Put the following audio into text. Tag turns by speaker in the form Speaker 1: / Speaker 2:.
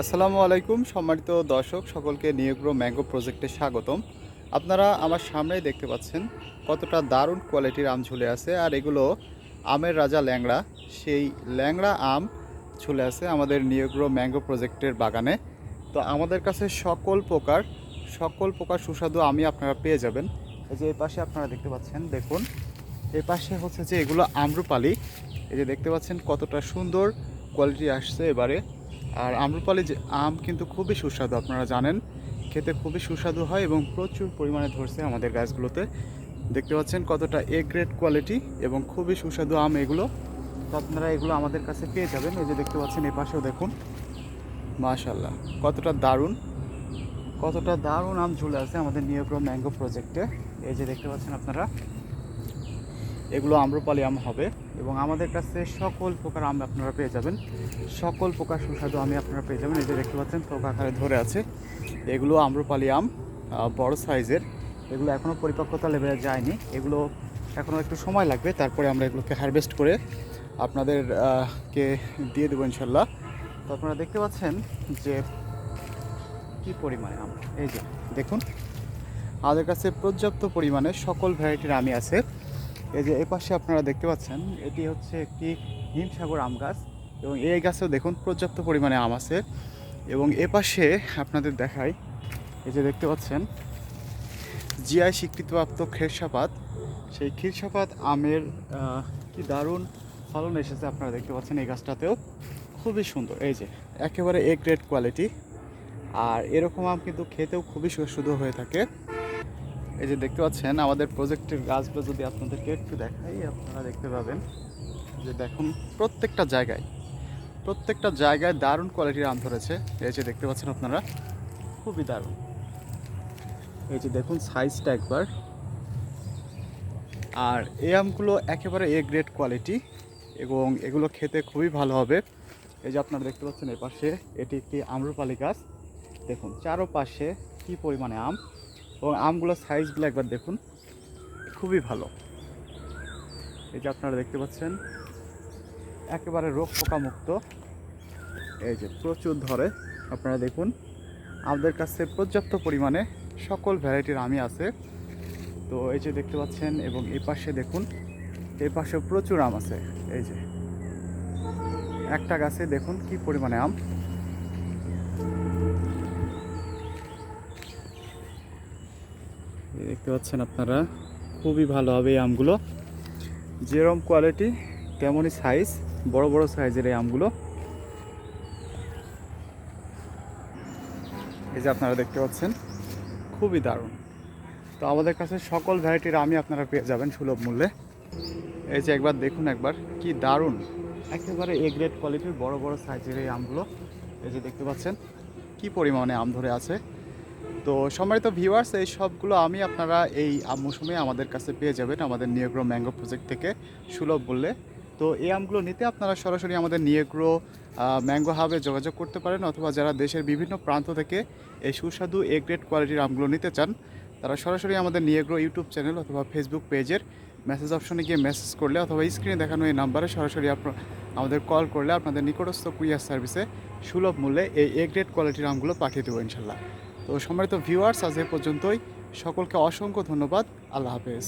Speaker 1: আসসালামু আলাইকুম, সম্মানিত দর্শক, সকলকে নিয়োগ্রো ম্যাঙ্গো প্রজেক্টে স্বাগতম। আপনারা আমার সামনেই দেখতে পাচ্ছেন কতটা দারুণ কোয়ালিটির আম ঝুলে আছে, আর এগুলো আমের রাজা ল্যাংড়া। সেই ল্যাংড়া আম ঝুলে আছে আমাদের নিয়োগ্রো ম্যাঙ্গো প্রজেক্টের বাগানে। তো আমাদের কাছে সকল প্রকার সকল প্রকার সুস্বাদু আমি আপনারা পেয়ে যাবেন। এই যে এই পাশে আপনারা দেখতে পাচ্ছেন, দেখুন, এই পাশে হচ্ছে যে এগুলো আমরুপালি। এই যে দেখতে পাচ্ছেন কতটা সুন্দর কোয়ালিটি আসছে এবারে। আর আম্রপালি যে আম কিন্তু খুবই সুস্বাদু, আপনারা জানেন। খেতে খুবই সুস্বাদু হয় এবং প্রচুর পরিমাণে ধরছে আমাদের গাছগুলোতে। দেখতে পাচ্ছেন কতটা এ গ্রেড কোয়ালিটি এবং খুবই সুস্বাদু আম এগুলো। তো আপনারা এগুলো আমাদের কাছে পেয়ে যাবেন। এই যে দেখতে পাচ্ছেন এই পাশেও দেখুন। মাশাল্লাহ কতটা দারুণ। কতটা দারুণ আম ঝুলে আছে আমাদের নিয়োগ্র ম্যাঙ্গো প্রজেক্টে। এই যে দেখতে পাচ্ছেন আপনারা। এগুলো আম্রপালি আম হবে এবং আমাদের কাছে সকল প্রকার আম আপনারা পেয়ে যাবেন। সকল প্রকার সুস্বাদু আমি আপনারা পেয়ে যাবেন। এই যে দেখতে পাচ্ছেন আকারে ধরে আছে। এগুলো আম্রপালি আম বড় সাইজের। এগুলো এখনও পরিপক্কতা লেভেলে যায়নি। এগুলো এখনও একটু সময় লাগবে। তারপরে আমরা এগুলোকে হারভেস্ট করে আপনাদের কে দিয়ে দেবো ইনশাল্লাহ তো আপনারা দেখতে পাচ্ছেন যে কি পরিমাণে আম। এই যে দেখুন, আমাদের কাছে পর্যাপ্ত পরিমাণে সকল ভ্যারাইটির আমি আছে। এই যে এই পাশে আপনারা দেখতে পাচ্ছেন, এটি হচ্ছে একটি হিমসাগর আম গাছ এবং এই গাছেও দেখুন পর্যাপ্ত পরিমাণে আম আছে এবং এ পাশে আপনাদের দেখাই, এই যে দেখতে পাচ্ছেন, জিআই স্বীকৃতিপ্রাপ্ত খেরসাপাত সেই খিরসাপাত আমের কি দারুণ ফলন এসেছে আপনারা দেখতে পাচ্ছেন এই গাছটাতেও। খুবই সুন্দর, এই যে একেবারে এ গ্রেড কোয়ালিটি আর এরকম আম কিন্তু খেতেও খুবই সুস্বাদু হয়ে থাকে। এই যে দেখতে পাচ্ছেন, আমাদের প্রজেক্টের গাছগুলো যদি আপনাদেরকে একটু দেখাই, আপনারা দেখতে পাবেন যে দেখুন, প্রত্যেকটা জায়গায় প্রত্যেকটা জায়গায় দারুণ কোয়ালিটির আম ধরেছে। এই যে দেখতে পাচ্ছেন আপনারা, খুবই দারুণ। এই যে দেখুন সাইজটা একবার। আর এই আমগুলো একেবারে এ গ্রেড কোয়ালিটি এবং এগুলো খেতে খুবই ভালো হবে। এই যে আপনারা দেখতে পাচ্ছেন এই পাশে এটি একটি আম্রপালি গাছ। দেখুন, চারোপাশে কী পরিমাণে আম। এবং আমগুলোর সাইজগুলো একবার দেখুন। খুবই ভালো। এই যে আপনারা দেখতে পাচ্ছেন, একেবারে রোগ পোকামুক্ত। এই যে প্রচুর ধরে, আপনারা দেখুন। আমাদের কাছে পর্যাপ্ত পরিমাণে সকল ভ্যারাইটির আমি আছে। তো এই যে দেখতে পাচ্ছেন, এবং এই পাশে দেখুন, এই পাশে প্রচুর আম আছে। এই যে, একটা গাছে দেখুন কি পরিমাণে আম। দেখতে পাচ্ছেন আপনারা, খুবই ভালো হবে এই আমগুলো। যেরকম কোয়ালিটি তেমনই সাইজ বড় বড় সাইজের এই আমগুলো। এই যে আপনারা দেখতে পাচ্ছেন, খুবই দারুণ। তো আমাদের কাছে সকল ভ্যারাইটির আমি আপনারা পেয়ে যাবেন সুলভ মূল্যে। এই যে একবার দেখুন একবার, কি দারুণ! একেবারে এ গ্রেড কোয়ালিটির বড় বড় সাইজের এই আমগুলো। এই যে দেখতে পাচ্ছেন, কি পরিমাণে আম ধরে আছে। তো সম্মানিত ভিউয়ার্স এই সবগুলো আমি আপনারা এই মৌসুমে আমাদের কাছে পেয়ে যাবেন আমাদের নিয়োগ্রো ম্যাঙ্গো প্রজেক্ট থেকে সুলভ বললে তো এই আমগুলো নিতে আপনারা সরাসরি আমাদের নিয়োগ্রো ম্যাঙ্গো হাবে যোগাযোগ করতে পারেন অথবা যারা দেশের বিভিন্ন প্রান্ত থেকে এই সুস্বাদু এ গ্রেড কোয়ালিটির আমগুলো নিতে চান, তারা সরাসরি আমাদের নিয়োগ্রো ইউটিউব চ্যানেল অথবা ফেসবুক পেজের মেসেজ অপশনে গিয়ে মেসেজ করলে অথবা স্ক্রিনে দেখানো এই নাম্বারে সরাসরি আপনার আমাদের কল করলে আপনাদের নিকটস্থ কুরিয়ার সার্ভিসে সুলভ মূল্যে এই এ গ্রেড কোয়ালিটির আমগুলো পাঠিয়ে দেবো ইনশাল্লাহ। তো সম্মানিত ভিউয়ার্স আজ এ পর্যন্তই। সকলকে অসংখ্য ধন্যবাদ। আল্লাহ হাফেজ।